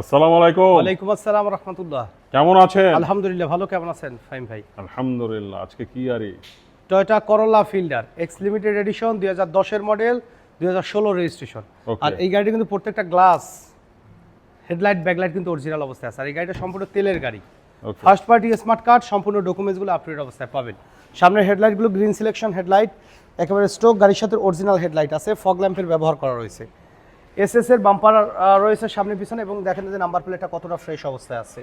আসসালামু আলাইকুম। ওয়ালাইকুম আসসালাম রহমতুল্লাহ। কেমন আছেন? আলহামদুলিল্লাহ ভালো কেমন আছেন? ফাইম ভাই। আলহামদুলিল্লাহ আজকে কি আরে Toyota Corolla Fielder X limited edition দুই হাজার দশের মডেল দুই হাজার ষোলো রেজিস্ট্রেশন আর এই গাড়িটা কিন্তু প্রত্যেকটা গ্লাস হেডলাইট ব্যাকলাইট কিন্তু অরিজিনাল অবস্থায় আছে। আর এই গাড়িটা সম্পূর্ণ তেলের গাড়ি। ফার্স্ট পার্টি স্মার্ট কার্ড সম্পূর্ণ ডকুমেন্টসগুলো আপডেট অবস্থায় পাবেন। সামনের হেডলাইটগুলো গ্রিন সিলেকশন হেডলাইট একেবারে স্টোক গাড়ির সাথে অরিজিনাল হেডলাইট আছে ফগ ল্যাম্পের ব্যবহার করা রয়েছে। এসএস এর বাম্পার রয়েছে সামনে পিছনে এবং দেখেন যে নাম্বার প্লেটটা কতটা ফ্রেশ অবস্থায় আছে।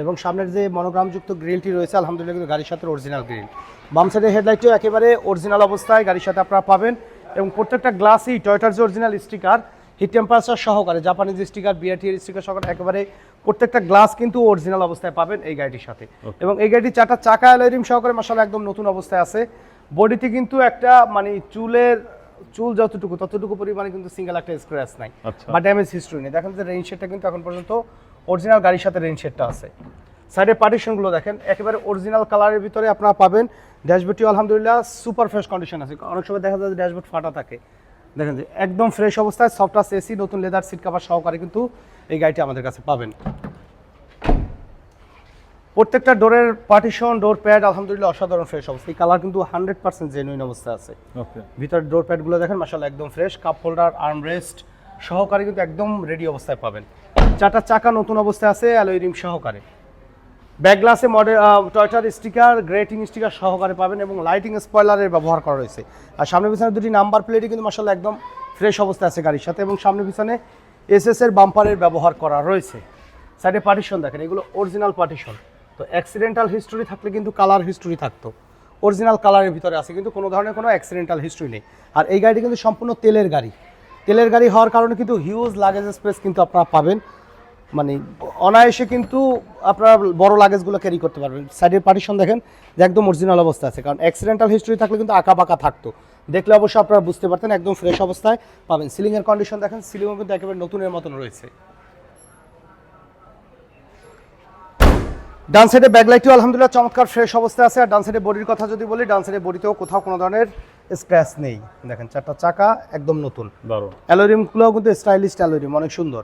এবং সামনের যে মনোগ্রামযুক্ত গ্রিলটি রয়েছে আলহামদুলিল্লাহ কিন্তু গাড়ির সাথে অরিজিনাল গ্রিল বাম সাইডের হেডলাইটটিও একেবারে অরিজিনাল অবস্থায় গাড়ির সাথে আপনারা পাবেন। এবং প্রত্যেকটা গ্লাসই টয়টার যে অরিজিনাল স্টিকার হিট টেম্পারেচার সহকারে জাপানিজ স্টিকার বিআরটি এর স্টিকার সহকারে একেবারে প্রত্যেকটা গ্লাস কিন্তু অরিজিনাল অবস্থায় পাবেন এই গাড়িটির সাথে। এবং এই গাড়িটি চারটা চাকা অ্যালয়রিম সহকারে মশালা একদম নতুন অবস্থায় আছে। বডিতে কিন্তু একটা মানে চুলের চুল যতটুকু ততটুকু পরিমাণে কিন্তু সিঙ্গেল একটা স্ক্র্যাচ নাই। বা ড্যামেজ হিস্ট্রি নেই। দেখেন যে রেইন শেডটা কিন্তু এখন পর্যন্ত অরিজিনাল গাড়ির সাথে রেইন শেডটা আছে। সাইডে পার্টিশনগুলো দেখেন একেবারে অরিজিনাল কালারের ভিতরে আপনারা পাবেন। ড্যাশবোর্ডটি আলহামদুলিল্লাহ সুপার ফ্রেশ কন্ডিশন আছে। অনেক সময় দেখা যায় ড্যাশবোর্ড ফাটা থাকে। দেখেন যে একদম ফ্রেশ অবস্থায় সফটাস এসি নতুন লেদার সিট কাভার সহকারে কিন্তু এই গাড়িটি আমাদের কাছে পাবেন। প্রত্যেকটা ডোরের পার্টিশন ডোর প্যাড আলহামদুলিল্লাহ অসাধারণ ফ্রেশ অবস্থা। এই কালার কিন্তু হান্ড্রেড পার্সেন্ট জেনুইন অবস্থায় আছে। ওকে ভিতরের ডোর প্যাডগুলো দেখেন মাসাল্লাহ একদম fresh cup holder arm rest সহকারে কিন্তু একদম রেডি অবস্থায় পাবেন। চারটা চাকা নতুন অবস্থায় আছে অ্যালোই রিম সহকারে। ব্যাক গ্লাসে মডেল টয়টার স্টিকার গ্রেটিং স্টিকার সহকারে পাবেন এবং লাইটিং স্পয়লারের ব্যবহার করা রয়েছে। আর সামনে পিছনে দুটি নাম্বার প্লেটই কিন্তু মাসাল্লাহ একদম ফ্রেশ অবস্থায় আছে গাড়ির সাথে এবং সামনে পিছনে এসএস এর বাম্পারের ব্যবহার করা রয়েছে। সাইডে পার্টিশন দেখেন এগুলো অরিজিনাল পার্টিশন তো অ্যাক্সিডেন্টাল হিস্টোরি থাকলে কিন্তু কালার হিস্টোরি থাকতো। অরিজিনাল কালারের ভিতরে আছে, কিন্তু কোনো ধরনের কোনো অ্যাক্সিডেন্টাল হিস্ট্রি নেই। আর এই গাড়িটি কিন্তু সম্পূর্ণ তেলের গাড়ি। তেলের গাড়ি হওয়ার কারণে কিন্তু হিউজ লাগেজ স্পেস কিন্তু আপনারা পাবেন। মানে অনায়াসে কিন্তু আপনারা বড় লাগেজগুলো ক্যারি করতে পারবেন। সাইডের পার্টিশন দেখেন, যে একদম অরিজিনাল অবস্থা আছে। কারণ অ্যাক্সিডেন্টাল হিস্ট্রি থাকলে কিন্তু আঁকা বাঁকা থাকতো। দেখলে অবশ্যই আপনারা বুঝতে পারতেন, একদম ফ্রেশ অবস্থায় পাবেন। সিলিংয়ের কন্ডিশন দেখেন সিলিংও কিন্তু একেবারে নতুনের মতন রয়েছে। ডান সাইডে ব্যাকলাইটটিও আলহামদুলিল্লাহ চমৎকার ফ্রেশ অবস্থায় আছে। আর ডান সাইডে বডির কথা যদি বলি ডান সাইডে বডিতেও কোথাও কোনো ধরনের স্ক্র্যাচ নেই। দেখেন চারটা চাকা একদম নতুন। দারুণ। অ্যালোরিমগুলোও কিন্তু স্টাইলিশ অ্যালোরিম অনেক সুন্দর।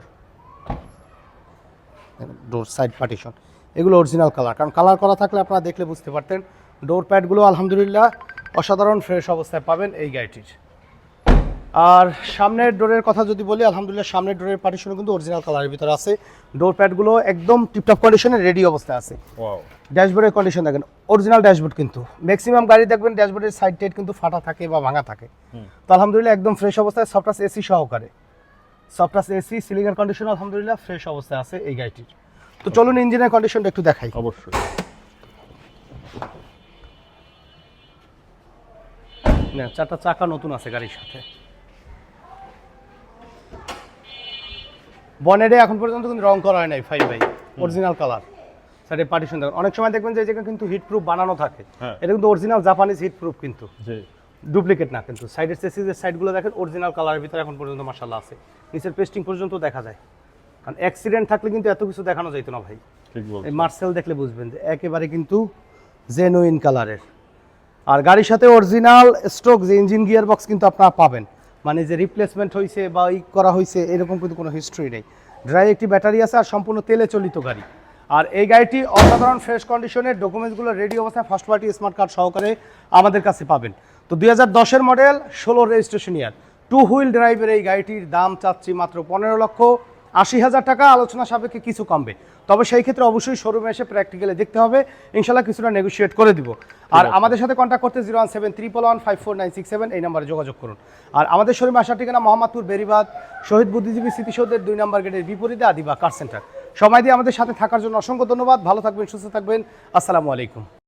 ডোর সাইড পার্টিশন এগুলো অরিজিনাল কালার কারণ কালার করা থাকলে আপনারা দেখলে বুঝতে পারতেন। ডোর প্যাডগুলো আলহামদুলিল্লাহ অসাধারণ ফ্রেশ অবস্থায় পাবেন এই গাড়িটির। আর সামনের ডোরের কথা যদি বলি আলহামদুলিল্লাহ সামনের ডোরের পার্টিশনও কিন্তু অরিজিনাল কালারের ভিতরে আছে। ডোর প্যাডগুলো একদম টিপটপ কন্ডিশনে রেডি অবস্থায় আছে। ড্যাশবোর্ডের কন্ডিশন দেখেন অরিজিনাল ড্যাশবোর্ড কিন্তু। ম্যাক্সিমাম গাড়ি দেখবেন ড্যাশবোর্ডের সাইড টাইড কিন্তু ফাটা থাকে বা ভাঙা থাকে। তো আলহামদুলিল্লাহ একদম ফ্রেশ অবস্থায় সফটাস এসি সহকারে। সফটাস এসি সিলিংয়ের কন্ডিশন আলহামদুলিল্লাহ ফ্রেশ অবস্থায় আছে এই গাড়িটির। তো চলুন ইঞ্জিনের কন্ডিশনটা একটু দেখাই। অবশ্যই। না চারটা চাকা নতুন আছে গাড়ির সাথে। বনেডে এখন পর্যন্ত কিন্তু রং করা হয় নাই ফাইভ বাই অরিজিনাল কালার সাইডে পার্টিশন দেখেন অনেক সময় দেখবেন যে এই জায়গায় কিন্তু হিট প্রুফ বানানো থাকে। হ্যাঁ। এটা কিন্তু অরিজিনাল জাপানিজ হিট প্রুফ কিন্তু। জি। ডুপ্লিকেট না কিন্তু। সাইডের চেসিসের সাইডগুলো দেখেন অরিজিনাল কালারের ভিতরে এখন পর্যন্ত মাসাল্লাহ আছে। নিচের পেস্টিং পর্যন্ত দেখা যায়। কারণ অ্যাক্সিডেন্ট থাকলে কিন্তু এত কিছু দেখানো যেত না ভাই। ঠিক এই মার্সেল দেখলে বুঝবেন যে একেবারে কিন্তু জেনুইন কালারের আর গাড়ির সাথে অরিজিনাল স্ট্রোক যে ইঞ্জিন গিয়ার বক্স কিন্তু আপনারা পাবেন। মানে যে রিপ্লেসমেন্ট হয়েছে বা ই করা হয়েছে এরকম কিন্তু কোনো হিস্ট্রি নেই। ড্রাই একটি ব্যাটারি আছে আর সম্পূর্ণ তেলে চলিত গাড়ি। আর এই গাড়িটি অসাধারণ ফ্রেশ কন্ডিশনের ডকুমেন্টসগুলো রেডি অবস্থায় ফার্স্ট পার্টি স্মার্ট কার্ড সহকারে আমাদের কাছে পাবেন। তো দুই হাজার দশের মডেল ষোলো রেজিস্ট্রেশন ইয়ার টু হুইল ড্রাইভের এই গাড়িটির দাম চাচ্ছি মাত্র পনেরো লক্ষ আশি হাজার টাকা আলোচনা সাপেক্ষে কিছু কমবে। তবে সেই ক্ষেত্রে অবশ্যই শোরুমে এসে প্র্যাকটিক্যালি দেখতে হবে। ইনশাল্লাহ কিছুটা নেগোশিয়েট করে দিব। আর আমাদের সাথে কন্ট্যাক্ট করতে zero one seven triple one five four nine six seven এই নাম্বারে যোগাযোগ করুন। আর আমাদের শোরুমে আসার ঠিকানা মোহাম্মদপুর বেরিবাদ শহীদ বুদ্ধিজীবী স্মৃতিসৌধের দুই নম্বর গেটের বিপরীতে আদিবা কার সেন্টার সময় দিয়ে আমাদের সাথে থাকার জন্য অসংখ্য ধন্যবাদ। ভালো থাকবেন সুস্থ থাকবেন। আসসালামু আলাইকুম।